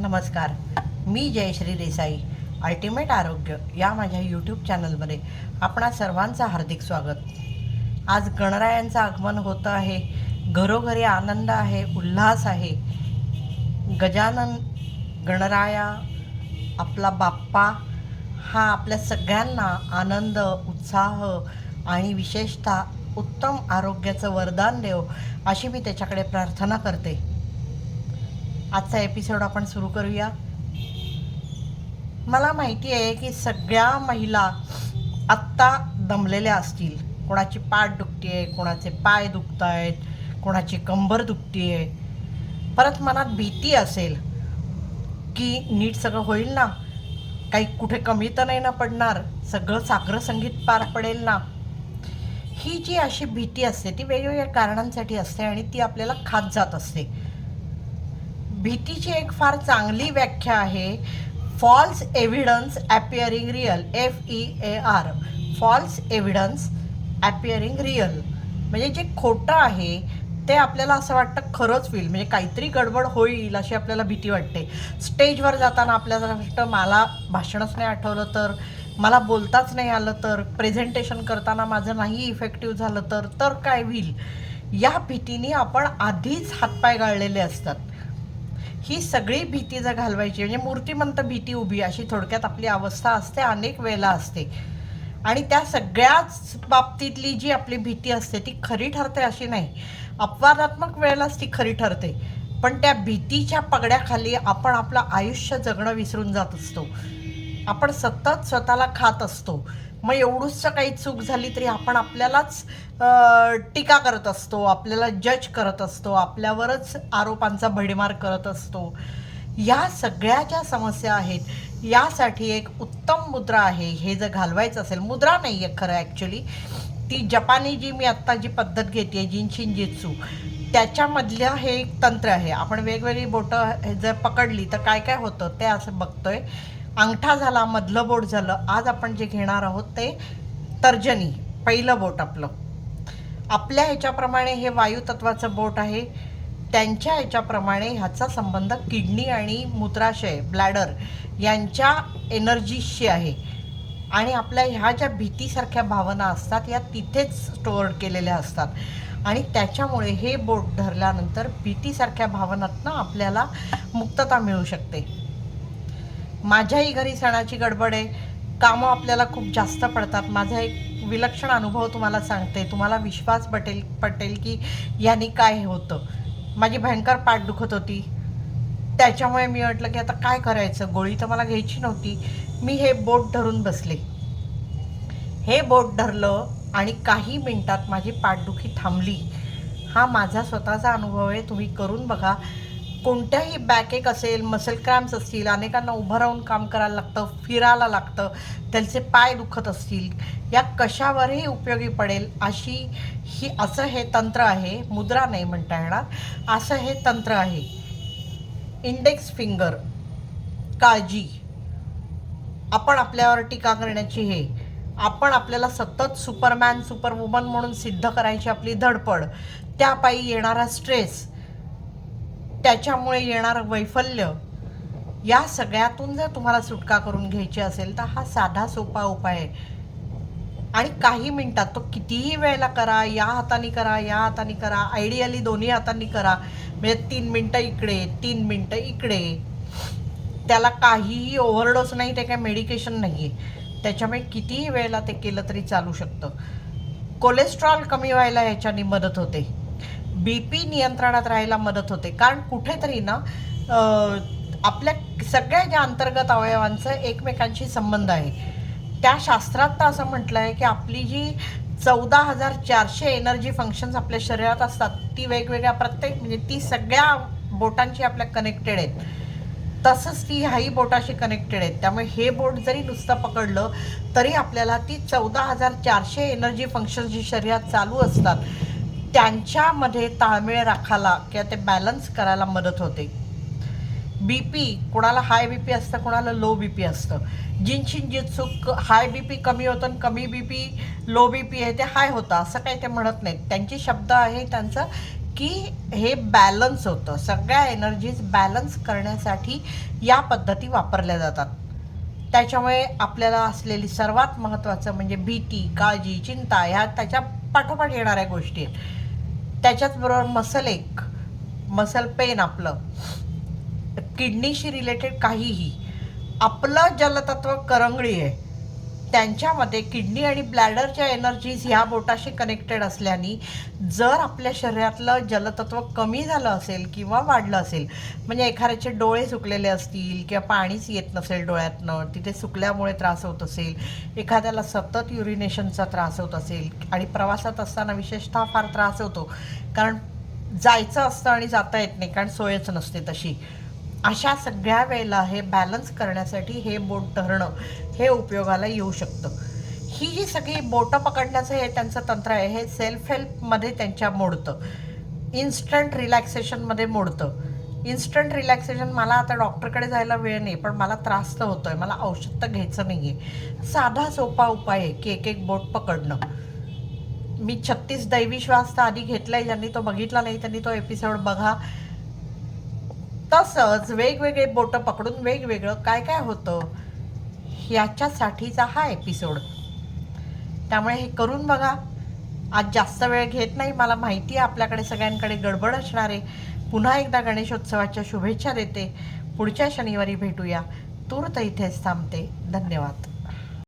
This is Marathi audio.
नमस्कार. मी जयश्री देसाई अल्टिमेट आरोग्य या माझ्या यूट्यूब चॅनलमध्ये आपणा सर्वांचं हार्दिक स्वागत. आज गणरायांचं आगमन होतं आहे घरोघरी आनंद आहे उल्हास आहे. गजानन गणराया आपला बाप्पा हा आपल्या सगळ्यांना आनंद उत्साह आणि विशेषतः उत्तम आरोग्याचं वरदान देव अशी मी त्याच्याकडे प्रार्थना करते. आजचा एपिसोड आपण सुरू करूया. मला माहिती आहे की सगळ्या महिला आत्ता दमलेल्या असतील. कोणाची पाठ दुखते कोणाचे पाय दुखत आहेत कोणाची कंबर दुखते आहे परत मनात भीती असेल की नीट सगळं होईल ना? काही कुठे कमी तर नाही ना पडणार? सगळं साखर संगीत पार पडेल ना? ही जी अशी भीती असते ती वेगवेगळ्या कारणांसाठी असते आणि ती आपल्याला खात जात असते. भीतीची एक फार चांगली व्याख्या आहे. False evidence appearing real F E A R false evidence appearing real म्हणजे जे खोटं आहे ते आपल्याला असं वाटतं खरंच होईल. म्हणजे काहीतरी गडबड होईल अशी आपल्याला भीती वाटते. स्टेजवर जाताना आपल्याला वाटतं मला भाषणच नाही आठवलं तर मला बोलताच नाही आलं तर प्रेझेंटेशन करताना माझं नाही इफेक्टिव्ह झालं तर तर काय होईल? या भीतीने आपण आधीच हातपाय गाळलेले असतात. ही सगळी भीती जर घालवायची म्हणजे मूर्तिमंत भीती उभी अशी थोडक्यात आपली अवस्था असते अनेक वेळेला असते. आणि त्या सगळ्याच बाबतीतली जी आपली भीती असते ती खरी ठरते अशी नाही. अपवादात्मक वेळेलाच ती खरी ठरते. पण त्या भीतीच्या पगड्याखाली आपण आपलं आयुष्य जगणं विसरून जात असतो. आपण सतत स्वतःला खात असतो. मग एवढूच काही चूक झाली तरी आपण आपल्यालाच टीका करत असतो आपल्याला जज करत असतो आपल्यावरच आरोपांचा भडीमार करत असतो. या सगळ्या ज्या समस्या आहेत यासाठी एक उत्तम मुद्रा आहे. हे जर घालवायचं असेल मुद्रा नाही आहे खरं ॲक्च्युली ती जपानी जी मी आत्ता जी पद्धत घेते जिनशिन जित्सू त्याच्यामधलं हे एक तंत्र आहे. आपण वेगवेगळी बोटं हे जर पकडली तर काय काय होतं ते असं बघतोय. अंगठा झाला मधलं बोट झालं आज आपण जे घेणार आहोत ते तर्जनी पहिलं बोट आपलं. आपल्या ह्याच्याप्रमाणे हे वायुतत्वाचं बोट आहे. त्यांच्या ह्याच्याप्रमाणे ह्याचा संबंध किडनी आणि मूत्राशय ब्लॅडर यांच्या एनर्जीशी आहे. आणि आपल्या ह्या ज्या भीतीसारख्या भावना असतात या तिथेच स्टोअर केलेल्या असतात. आणि त्याच्यामुळे हे बोट धरल्यानंतर भीतीसारख्या भावनातनं आपल्याला मुक्तता मिळू शकते. माझ्याही घरी सणाची गडबड आहे. कामं आपल्याला खूप जास्त पडतात. माझा एक विलक्षण अनुभव तुम्हाला सांगते. तुम्हाला विश्वास पटेल पटेल की यांनी काय होतं. माझी भयंकर पाठ दुखत होती. त्याच्यामुळे मी म्हटलं की आता काय करायचं? गोळी तर मला घ्यायची नव्हती. मी हे बोट धरून बसले. हे बोट धरलं आणि काही मिनटात माझी पाठदुखी थांबली. हा माझा स्वतःचा अनुभव आहे. तुम्ही करून बघा. कोणत्याही बॅकेक असेल मसल क्रॅम्प्स असतील अनेकांना उभं राहून काम करायला लागतं फिरायला लागतं त्यांचे पाय दुखत असतील या कशावरही उपयोगी पडेल अशी ही असं हे तंत्र आहे मुद्रा नाही म्हणता येणार. असं हे तंत्र आहे. इंडेक्स फिंगर काळजी. आपण आपल्यावर टीका करण्याची हे. आपण आपल्याला सतत सुपरमॅन सुपरवुमन म्हणून सिद्ध करायची आपली धडपड. त्यापायी येणारा स्ट्रेस त्याच्यामुळे येणारं वैफल्य या सगळ्यातून जर तुम्हाला सुटका करून घ्यायची असेल तर हा साधा सोपा उपाय आहे. आणि काही मिनिटात तो कितीही वेळेला करा या हाताने करा या हाताने करा आयडियली दोन्ही हातांनी करा. म्हणजे तीन मिनटं इकडे तीन मिनटं इकडे. त्याला काहीही ओव्हरडोस नाही ते काय मेडिकेशन नाही आहे त्याच्यामुळे कितीही वेळेला ते केलं तरी चालू शकतं. कोलेस्ट्रॉल कमी व्हायला ह्याच्याने मदत होते. बी पी नियंत्रणात राहायला मदत होते. कारण कुठेतरी ना आपल्या सगळ्या ज्या अंतर्गत अवयवांचं एकमेकांशी संबंध आहे. त्या शास्त्रात तर असं म्हटलं आहे की आपली जी चौदा हजार चारशे एनर्जी फंक्शन्स आपल्या शरीरात असतात ती वेगवेगळ्या प्रत्येक म्हणजे ती सगळ्या बोटांशी आपल्या कनेक्टेड आहेत. तसंच ती ह्याही बोटाशी कनेक्टेड आहेत. त्यामुळे हे बोट जरी नुसतं पकडलं तरी आपल्याला ती चौदा हजार चारशे एनर्जी फंक्शन्स जी शरीरात चालू असतात त्यांच्यामध्ये ताळमेळ राखायला किंवा ते बॅलन्स करायला मदत होते. बी पी कोणाला हाय बी पी असतं कोणाला लो बी पी असतं. जिनशिन चूक हाय बी पी कमी होतं आणि कमी B P low B P आहे ते हाय होतं असं काही ते म्हणत नाहीत. त्यांचे शब्द आहे त्यांचं की हे बॅलन्स होतं. सगळ्या एनर्जीज बॅलन्स करण्यासाठी या पद्धती वापरल्या जातात. त्याच्यामुळे आपल्याला असलेली सर्वात महत्त्वाचं म्हणजे भीती काळजी चिंता ह्या त्याच्या पाठोपाठ येणाऱ्या गोष्टी आहेत. त्याच्याचबरोबर मसल एक मसल पेन आपलं. किडनीशी रिलेटेड काहीही. आपलं जलतत्व करंगळी आहे. त्यांच्यामध्ये किडनी आणि ब्लॅडरच्या एनर्जीज ह्या बोटाशी कनेक्टेड असल्याने जर आपल्या शरीरातलं जलतत्व कमी झालं असेल किंवा वाढलं असेल म्हणजे एखाद्याचे डोळे सुकलेले असतील किंवा पाणीच येत नसेल डोळ्यातनं तिथे सुकल्यामुळे त्रास होत असेल एखाद्याला सतत युरिनेशनचा त्रास होत असेल आणि प्रवासात असताना विशेषतः फार त्रास होतो. कारण जायचं असतं आणि जाता येत नाही कारण सोयच नसते तशी. अशा सगळ्या वेळेला हे बॅलन्स करण्यासाठी हे बोट धरणं हे उपयोगाला येऊ शकतं. ही जी सगळी बोटं पकडण्याचं हे त्यांचं तंत्र आहे हे सेल्फ हेल्पमध्ये त्यांच्या मोडतं. इन्स्टंट रिलॅक्सेशनमध्ये मोडतं. इन्स्टंट रिलॅक्सेशन मला आता डॉक्टरकडे जायला वेळ नाही पण मला त्रास तर होतोय मला औषध तर घ्यायचं नाही आहे साधा सोपा उपाय आहे की एक एक बोट पकडणं. मी छत्तीस दैवी श्वास तर आधी घेतलाय ज्यांनी तो बघितला नाही त्यांनी तो एपिसोड बघा. तसंच वेगवेगळे बोटं पकडून वेगवेगळं काय काय होतं याच्यासाठीचा हा एपिसोड त्यामुळे हे करून बघा. आज जास्त वेळ घेत नाही मला माहिती आहे आपल्याकडे सगळ्यांकडे गडबड असणार आहे. पुन्हा एकदा गणेशोत्सवाच्या शुभेच्छा देते. पुढच्या शनिवारी भेटूया. तूर्त इथेच थांबते. धन्यवाद.